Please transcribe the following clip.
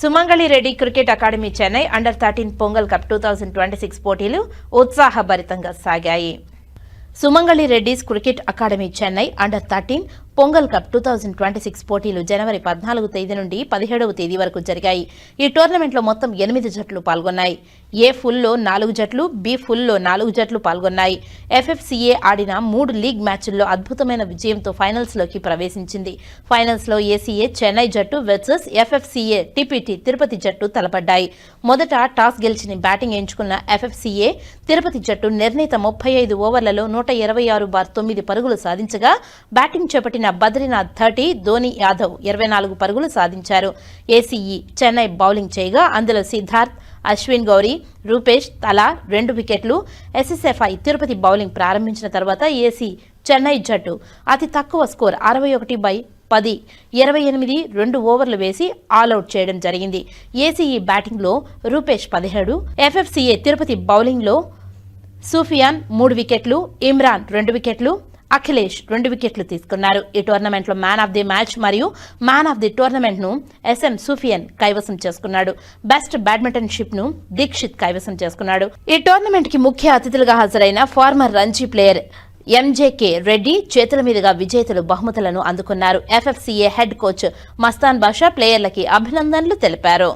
Sumangali Reddy cricket academy Chennai under thirteen Pongal cup two thousand twenty six పోటీలు ఉత్సాహభరితంగా సాగాయి. Sumangali Reddy's cricket academy Chennai under thirteen Pongal cup two thousand twenty six పోటీలు జనవరి పద్నాలుగు తేదీ నుండి పదిహేడవ తేదీ వరకు జరిగాయి. ఈ టోర్నమెంట్లో మొత్తం ఎనిమిది జట్లు పాల్గొన్నాయి. ఏ ఫుల్లో నాలుగు జట్లు బి ఫుల్లో నాలుగు జట్లు పాల్గొన్నాయి. ఎఫ్ఎఫ్సిఏ ఆడిన మూడు లీగ్ మ్యాచ్ల్లో అద్భుతమైన విజయంతో ఫైనల్స్లోకి ప్రవేశించింది. ఫైనల్స్లో ఏసీఏ చెన్నై జట్టు వెర్సెస్ ఎఫ్ఎఫ్సిఏ టిపిటి తిరుపతి జట్టు తలపడ్డాయి. మొదట టాస్ గెలిచిన బ్యాటింగ్ ఎంచుకున్న ఎఫ్ఎఫ్సిఏ తిరుపతి జట్టు నిర్ణీత ముప్పై ఐదు ఓవర్లలో నూట ఇరవై ఆరు బార్ తొమ్మిది పరుగులు సాధించగా బ్యాటింగ్ చేపట్టిన బద్రీనాథ్ థర్టీ ధోని యాదవ్ ఇరవై నాలుగు పరుగులు సాధించారు. ఏసీఈ చెన్నై బౌలింగ్ చేయగా అందులో సిద్ధార్థ్ అశ్విన్ గౌరీ రూపేష్ తలా రెండు వికెట్లు. ఎస్ఎస్ఎఫ్ఐ తిరుపతి బౌలింగ్ ప్రారంభించిన తర్వాత ఏసీ చెన్నై జట్టు అతి తక్కువ స్కోర్ అరవై ఒకటి బై పది ఇరవై ఎనిమిది రెండు ఓవర్లు వేసి ఆలౌట్ చేయడం జరిగింది. ఏసీఈ బ్యాటింగ్లో రూపేష్ పదిహేడు ఎఫ్ఎఫ్సిఏ తిరుపతి బౌలింగ్లో సూఫియాన్ మూడు వికెట్లు ఇమ్రాన్ రెండు వికెట్లు అఖిలేష్ రెండు వికెట్లు తీసుకున్నారు. ఈ టోర్నమెంట్లో మ్యాన్ ఆఫ్ ది మ్యాచ్ మరియు మ్యాన్ ఆఫ్ ది టోర్నమెంట్ను ఎస్ఎం సూఫియన్ కైవసం చేసుకున్నాడు. బెస్ట్ బ్యాడ్మింటన్ షిప్ను దీక్షిత్ కైవసం చేసుకున్నాడు. ఈ టోర్నమెంట్కి ముఖ్య అతిథులుగా హాజరైన former Ranji player M J K Reddy చేతుల మీదుగా విజేతలు బహుమతులను అందుకున్నారు. F F C A head coach Mastan Basha ప్లేయర్లకి అభినందనలు తెలిపారు.